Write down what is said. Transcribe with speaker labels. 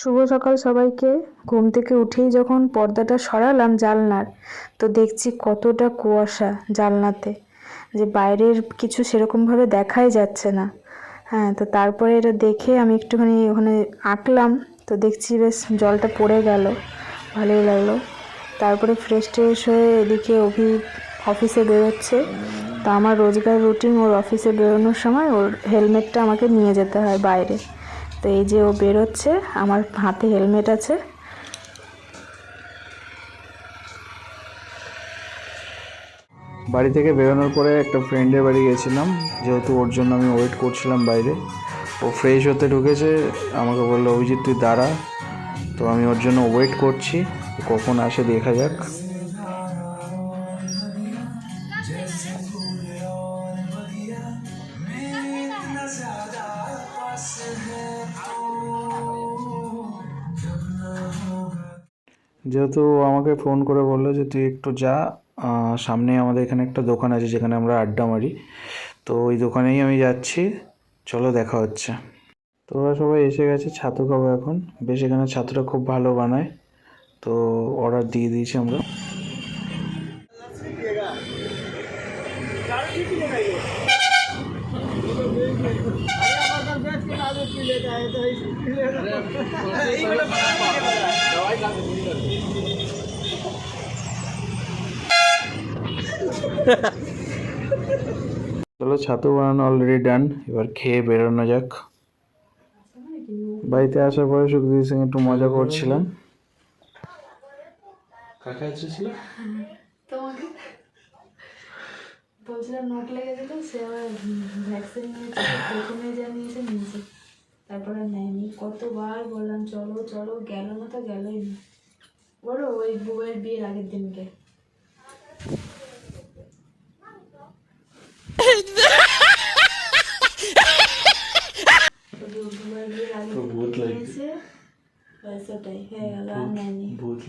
Speaker 1: শুভ সকাল সবাইকে। ঘুম থেকে উঠেই যখন পর্দাটা সরালাম জালনার তো দেখছি কতটা কুয়াশা জানলাতে, যে বাইরের কিছু সেরকমভাবে দেখাই যাচ্ছে না। হ্যাঁ তো তারপরে এটা দেখে আমি একটুখানি ওখানে আঁকলাম, তো দেখছি বেশ জলটা পড়ে গেল। ভালোই লাগল। তারপরে ফ্রেশ ট্রেশ হয়ে এদিকে অভি অফিসে বেরোচ্ছে। তো আমার রোজগার রুটিন ওর অফিসে বেরোনোর সময় ওর হেলমেটটা আমাকে নিয়ে যেতে হয় বাইরে। তো এই যে ও বেরোচ্ছে, আমার হাতে হেলমেট আছে।
Speaker 2: বাড়ি থেকে বেরোনোর পরে একটা ফ্রেন্ডের বাড়ি গেছিলাম। যেহেতু ওর জন্য আমি ওয়েট করছিলাম বাইরে। ও ফ্রেশ হতে ঢুকেছে, আমাকে বলল, অভিজিৎ, তুই দাঁড়া। তো আমি ওর জন্য ওয়েট করছি, কখন আসে দেখা যাক। যেহেতু আমাকে ফোন করে বলল যে তুই একটু যা সামনে আমাদের এখানে একটা দোকান আছে যেখানে আমরা আড্ডা মারি। তো ওই দোকানেই আমি যাচ্ছি, চলো দেখা হচ্ছে। তো ওরা সবাই এসে গেছে, ছাতু খাব এখন। বেশ, এখানে ছাতুটা খুব ভালো বানায়। তো অর্ডার দিয়ে দিয়েছি আমরা। চলো ছাতু বানানো অলরেডি ডান এবার খেয়ে বেরোনো যাক। বাড়িতে আসার পরে সুখদিদির সঙ্গে একটু মজা করছিলাম। কাকা এসেছিল
Speaker 1: তোমাকে বলছিলাম নোট লেগেছিল সে আবার ভ্যাকসিন নিয়েছে প্রথমে যা নিয়েছে নিয়েছে। তারপরে নেয়নি। কতবার বললাম চলো চলো গেল না তো গেলই না। বলো ওই বউয়ের বিয়ের আগের দিনকে শুধু বউয়ের বিয়ের আগের
Speaker 2: তো ভূত
Speaker 1: দিনকে
Speaker 2: লাগছে।
Speaker 1: নিয়েছে ব্যাস ওটাই হয়ে গেল আর নেয়নি
Speaker 2: ভূত